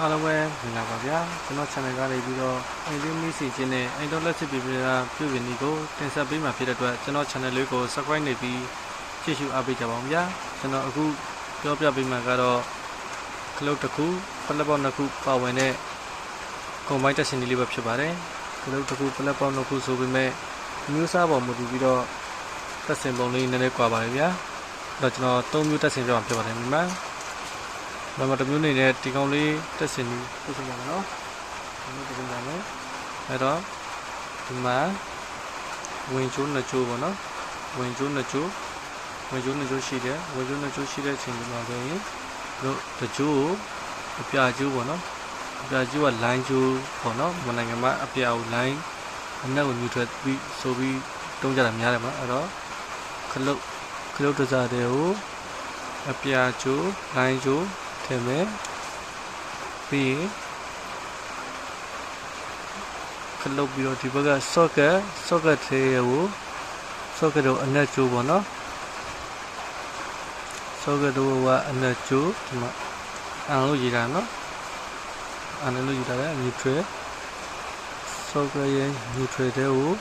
အားလုံးပဲမင်္ဂလာပါဗျာကျွန်တော် channel ကနေပြီးတော့အိမ်လေးမိစီချင်းနဲ့အိမ်တော်လက်စစ်ပြပြတာပြုပြင်ဒီကိုတင်ဆက်ပေးမှာဖြစ်တဲ့အတွက်ကျွန်တော် channel လေးကို subscribe နေပြီးကြည့်ရှုအားပေးကြပါဦးဗျာကျွန်တော်အခုပြောပြပေးမှာကတော့ခလုတ်တစ်ခုပလက်ပေါက်နှစ်ခုပါဝင်တဲ့ combine တက်ရှင်လေးပဲဖြစ်ပါတယ်ခလုတ်တစ်ခုပလက်ပေါက်နှစ်ခုဆိုပေမဲ့မျိုးစားပေါ်မူတည်ပြီးတော့တက်စင်ပုံလေးနည်းနည်းကွာပါတယ်ဗျာအဲ့တော့ကျွန်တော်၃မျိုးတက်စင်ပြမှာဖြစ်ပါတယ်မိမ နံပါတ်တစ်မျိုးနေနဲ့ဒီကောင်လေးတက်စင်ပြီးပြည့်စုံပါမယ်နော်ဒီလိုပြည့်စုံပါမယ်အဲ့တော့ဒီမှာဝင်ကျိုးနှစ်ကျိုးပေါ့နော်ဝင်ကျိုးနှစ်ကျိုးဝင်ကျိုးနှစ်ကျိုးရှိတယ်ဝင်ကျိုးနှစ်ကျိုးရှိတဲ့အချိန်ဒီမှာဆိုရင်တို့တစ်ကျိုးကိုအပြာကျိုးပေါ့နော်အပြာကျိုးက line ကျိုးပေါ့နော်မနိုင်ငံမှာအပြာကို line အနက်ကို neutral ပြီးဆိုပြီးတုံးကြတာများတယ်မှာအဲ့တော့ခလုတ်ခလုတ်တစားတွေကိုအပြာကျိုး line ကျိုး ထည့်မယ်ပြီးရင်ခလုတ်ပြီးတော့ဒီဘက်က socket socket သေးကို socket ကိုအနက်ကျိုးပေါ့နော် socket တို့ကအနက်ကျိုးဒီမှာအန်လို့ရေးတာနော်အန်လို့ရေးတာလေ neutral socket ရဲ့ neutral တဲ့ကို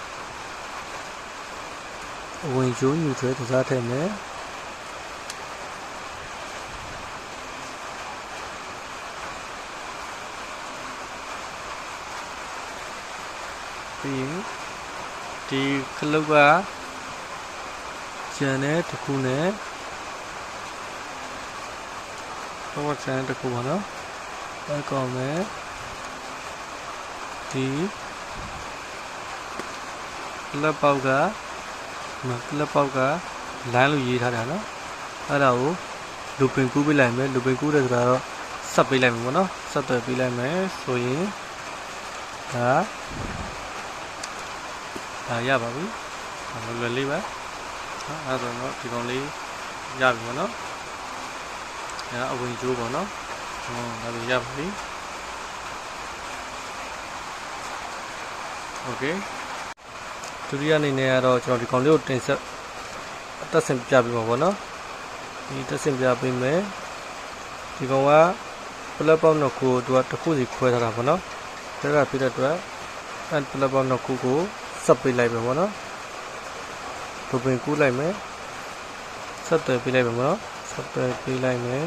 အဝင်ကျိုး neutral တစားထည့်မယ် ပြီးရင်ဒီခလုတ်ကကျန်တဲ့တစ်ခုနဲ့တော့ကျန်တဲ့တစ်ခုပါနော်အဲကောင်မယ်ဒီလက်ပေါက်ကမလက်ပေါက်ကလိုင်းလို့ရေးထားတာနော်အဲ့ဒါကိုလူပင်ကူးပေးလိုက်မယ်လူပင်ကူးတယ်ဆိုတာတော့ဆက်ပေးလိုက်မယ်ပေါ့နော်ဆက်သွယ်ပေးလိုက်မယ်ဆိုရင်ဒါ ဒါရပါပြီလွယ်လွယ်လေးပဲနော်အဲဒါဆိုတော့ဒီကောင်လေးရပြီပေါ့နော်အဲအဝင်ကျိုးပေါ့နော်ဟောဒါဆိုရပါပြီโอเคဒုတိယအနေနဲ့ကတော့ကျွန်တော်ဒီကောင်လေးကိုတင်ဆက်တက်ဆင်ပြပေးမှာပေါ့နော်ဒီတက်ဆင်ပြပေးမယ်ဒီကောင်ကပလက်ပေါက်နှစ်ခုသူကတစ်ခုစီခွဲထားတာပေါ့နော်ဒါကပြတဲ့အတွက်အဲပလက်ပေါက်နှစ်ခုကို ဆက်ပေးလိုက်မယ်ပေါ့နော်ဒုပင်ကူးလိုက်မယ်ဆက်သွယ်ပေးလိုက်မယ်ပေါ့နော်ဆက်သွယ်ပေးလိုက်မယ်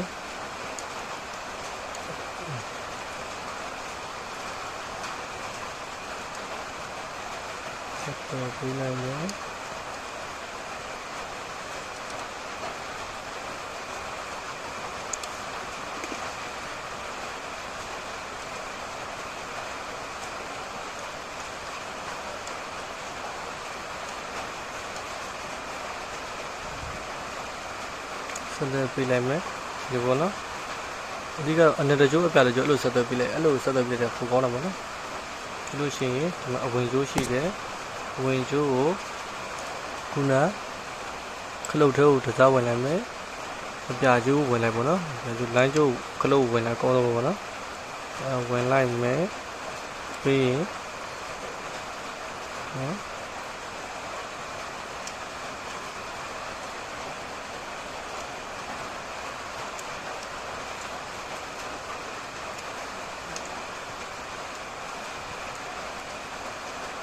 ဆက်သွယ်ပေးလိုက်မယ် ဆက်သွယ်ပေးလိုက်မယ်ဒီပေါ့နော်အဓိကတော့အနေတကြိုးအပြတကြိုးအဲ့လိုဆက်သွယ်ပေးလိုက်အဲ့လိုဆက်သွယ်ပေးတဲ့ပုံကောင်းတာပေါ့နော်ဒီလိုရှိရင်ဒီမှာအဝင်ကျိုးရှိတယ်အဝင်ကျိုးကိုခုနခလုတ်ထဲကိုတစားဝင်လိုက်မယ်အပြကျိုးဝင်လိုက်ပေါ့နော်အပြကျိုးလိုင်းကျိုးခလုတ်ဝင်လိုက်ကောင်းတော့ပေါ့နော်အဲဝင်လိုက်မယ်ပြီးရင်နော်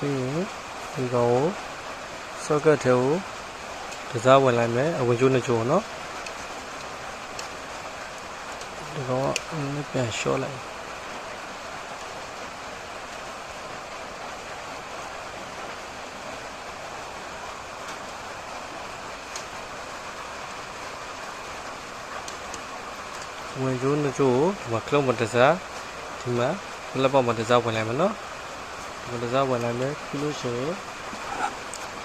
ပြီးရင်ဒီကောင်ကို socket ထဲကိုကစားဝင်လိုက်မယ်အဝင်ကျိုးနှစ်ကျိုးနော်ဒီကောင်ကပြန်လျှော့လိုက်ဝင်ကျိုးနှစ်ကျိုးကိုဒီမှာ cloud မှာတစားဒီမှာ laptop မှာတစားဝင်လိုက်မယ်နော် ဝလစားဝင်လာမယ်ပြီးလို့ရှိရင်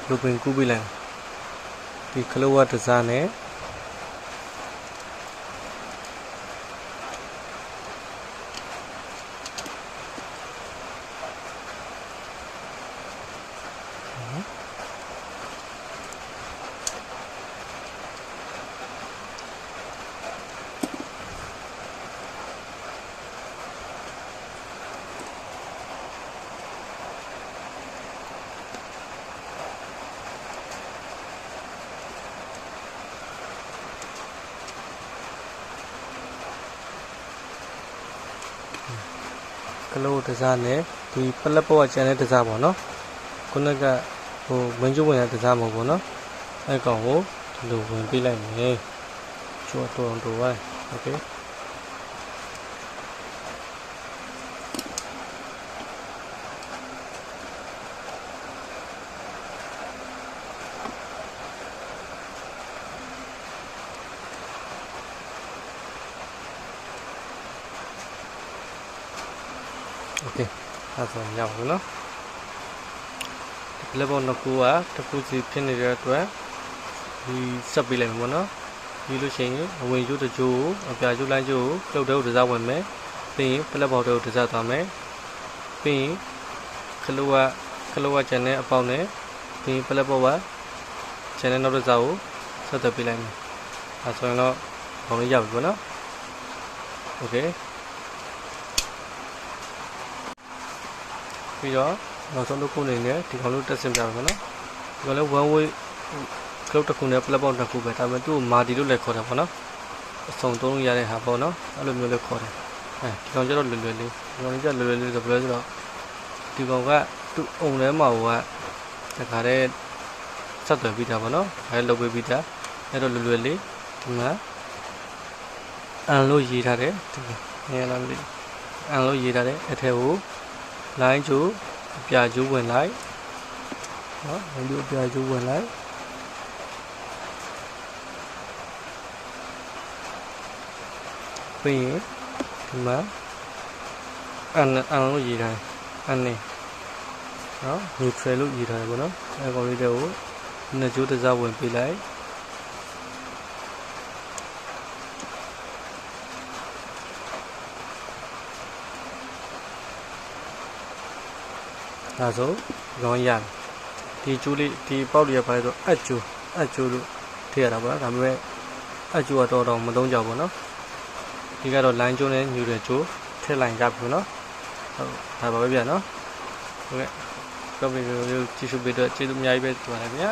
လူပင်ကူးပေးလိုက်ဒီကလောဝတ်ဒဇာနဲ့ ကလို့တစားနဲ့ဒီပလက်ပေါ်ကကျန်တဲ့တစားပေါ့နော်ခုနကဟိုဝင်းကျုပ်ဝင်တဲ့တစားမဟုတ်ဘူးနော်အဲ့ကောင်ကိုဒီလိုဝင်ပေးလိုက်မယ်ကျော်တော်တော်တော်ဝိုင်းโอเค โอเคအဲ့ဒါဆိုရင်ရောက်ပြီနော်ဒီလက်ပေါ်နှစ်ခုကတစ်ခုစီဖြစ်နေတဲ့အတွက်ဒီဆက်ပေးလိုက်မှာပေါ့နော်ပြီးလို့ရှိရင်အဝင်ကျိုးတစ်ကျိုးကိုအပြာကျိုးလိုင်းကျိုးကိုကလုတ်တဲ့ကိုတစ်စားဝင်မယ်ပြီးရင်ပလက်ပေါ်တဲ့ကိုတစ်စားသွားမယ်ပြီးရင်ခလုတ်ကခလုတ်ကကျန်တဲ့အပေါက်နဲ့ပြီးရင်ပလက်ပေါ်ကကျန်တဲ့နောက်တစ်စားကိုဆက်သက်ပေးလိုက်မယ်အဲဆိုရင်တော့ဘောင်းလေးရပြီပေါ့နော်โอเค ပြီးတော့နောက်ဆုံးတစ်ခုအနေနဲ့ဒီကောင်လေးတက်ဆင်ပြမယ်နော်ဒီကောင်လေး one way ကလုတ်တစ်ခုနဲ့ platform တစ်ခုပဲဒါပေမဲ့သူ့ကိုမာဒီလို့လည်းခေါ်တယ်ပေါ့နော်အစုံသုံးလို့ရတဲ့ဟာပေါ့နော်အဲ့လိုမျိုးလည်းခေါ်တယ်အဲဒီကောင်ကျတော့လွယ်လွယ်လေးဒီကောင်လေးကျလွယ်လွယ်လေးဆိုဘယ်လိုဆိုတော့ဒီကောင်ကသူ့အုံထဲမှာဟိုကတခါတည်းဆက်သွယ်ပြီးတာပေါ့နော်အဲလုပ်ပေးပြီးတာအဲ့တော့လွယ်လွယ်လေးဒီမှာအန်လို့ရေးထားတယ်ဒီငယ်လာလေးအန်လို့ရေးထားတယ်အထက် ကိုလိုင်းကျိုးအပြာကျိုးဝင်လိုက်နော်လိုင်းကျိုးအပြာကျိုးဝင်လိုက်ပြီးရင်ဒီမှာအန်အန်လို့ရေးထားတယ်အန်နေနော် neutral လို့ရေးထားတယ်ပေါ့နော်အဲကောင်လေးတွေကိုနှစ်ကျိုးတစ်စားဝင်ပေးလိုက် ဒါဆိုရောင်းရတယ်ဒီကျိုးလေးဒီပေါက်လေးကဘာလဲဆိုအက်ကျိုးအက်ကျိုးလို့ထည့်ရတာပေါ့နော်ဒါပေမဲ့အက်ကျိုးကတော့တော့မသုံးကြဘူးနော်ဒီကတော့ line ကျိုးနဲ့ညူတဲ့ကျိုးထည့်လိုက်ကြပြီနော်ဟုတ်ဒါပါပဲဗျာနော်ဟုတ်ကဲ့ကော်ပီကိုကြည့်ရှုပေးတော့ကျေးဇူးအများကြီးပဲတင်ပါတယ်ဗျာ